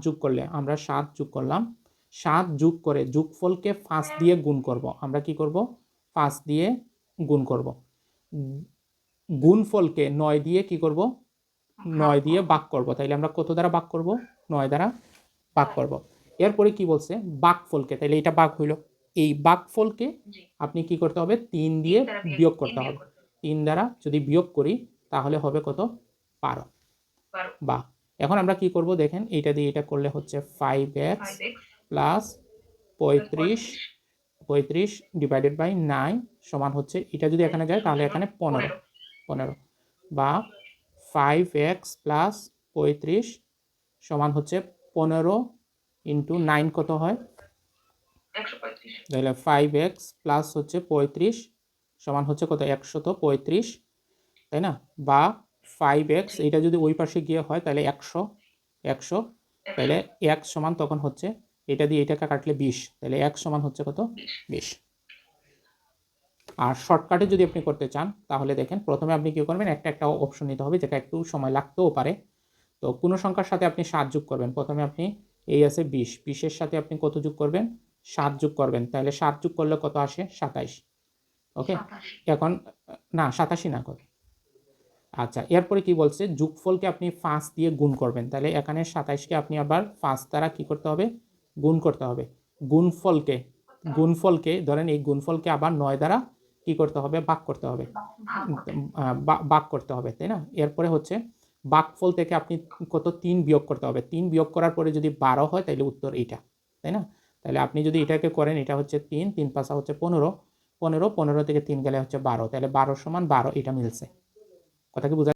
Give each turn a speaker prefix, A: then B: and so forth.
A: যোগ করলে আমরা সাত যোগ করলাম। সাত যোগ করে যোগফলকে পাঁচ দিয়ে গুণ করব। আমরা কি করব? পাঁচ দিয়ে গুণ করব। গুণফলকে নয় দিয়ে কি করব? নয় দিয়ে বাক করব। তাইলে আমরা কত দ্বারা বাক করব? নয় দ্বারা বাক করব। এরপরে কি বলছে? বাকফলকে। তাইলে এটা বাক হইল। এই বাকফলকে আপনি কি করতে হবে? তিন দিয়ে বিয়োগ করতে হবে। তিন দ্বারা যদি বিয়োগ করি তাহলে হবে কত? বারো। বা এখন আমরা কি করব দেখেন, এইটা দিয়ে এটা করলে হচ্ছে ফাইভ এক্স প্লাস পঁয়ত্রিশ পঁয়ত্রিশ ডিভাইডেড বাই নাইন সমান হচ্ছে, এটা যদি এখানে যায় তাহলে এখানে পনেরো পনেরো বা ফাইভ এক্স প্লাস পঁয়ত্রিশ সমান হচ্ছে পনেরো ইন্টু নাইন কত হয়? তাহলে ফাইভ এক্স প্লাস হচ্ছে পঁয়ত্রিশ সমান হচ্ছে কত? একশত পঁয়ত্রিশ, তাই না? বা ফাইভ এক্স এটা যদি ওই পাশে গিয়ে হয় তাহলে একশো একশো তাহলে এক সমান তখন হচ্ছে এটা দিয়ে এটাকে কাটলে বিশ তাহলে এক সমান হচ্ছে কত?
B: বিশ।
A: আর শর্টকাটে যদি আপনি করতে চান তাহলে দেখেন প্রথমে আপনি কী করবেন একটা একটা অপশন নিতে হবে যেটা একটু সময় লাগতেও পারে। তো কোনো সংখ্যার সাথে আপনি সাত যোগ করবেন প্রথমে আপনি এই আছে বিশ বিশের সাথে আপনি কত যোগ করবেন? সাত যোগ করবেন তাহলে সাত যোগ করলে কত আসে? সাতাইশ। ওকে এখন না সাতাশি না কত? আচ্ছা এরপরে কি বলছে? যোগফলকে আপনি পাঁচ দিয়ে গুণ করবেন। তাহলে এখানে সাতাইশকে আপনি আবার পাঁচ দ্বারা কি করতে হবে? গুণ করতে হবে। গুণফলকে গুণফলকে, ধরেন এই গুণফলকে আবার নয় দ্বারা কি করতে হবে? বাক করতে হবে।
B: ভাগ করতে
A: বা- ভাগ করতে হবে, তাই না? এরপরে হচ্ছে বাকফল থেকে আপনি কত? তিন বিয়োগ করতে হবে। তিন বিয়োগ করার পরে যদি বারো হয়, তাহলে উত্তর এইটা, তাই না? তাহলে আপনি যদি এটাকে করেন, এটা হচ্ছে তিন তিন পাশা হচ্ছে পনেরো। পনেরো পনেরো থেকে তিন গেলে হচ্ছে বারো। তাহলে বারো সমান বারো, এটা মিলছে। কথা কি বুঝা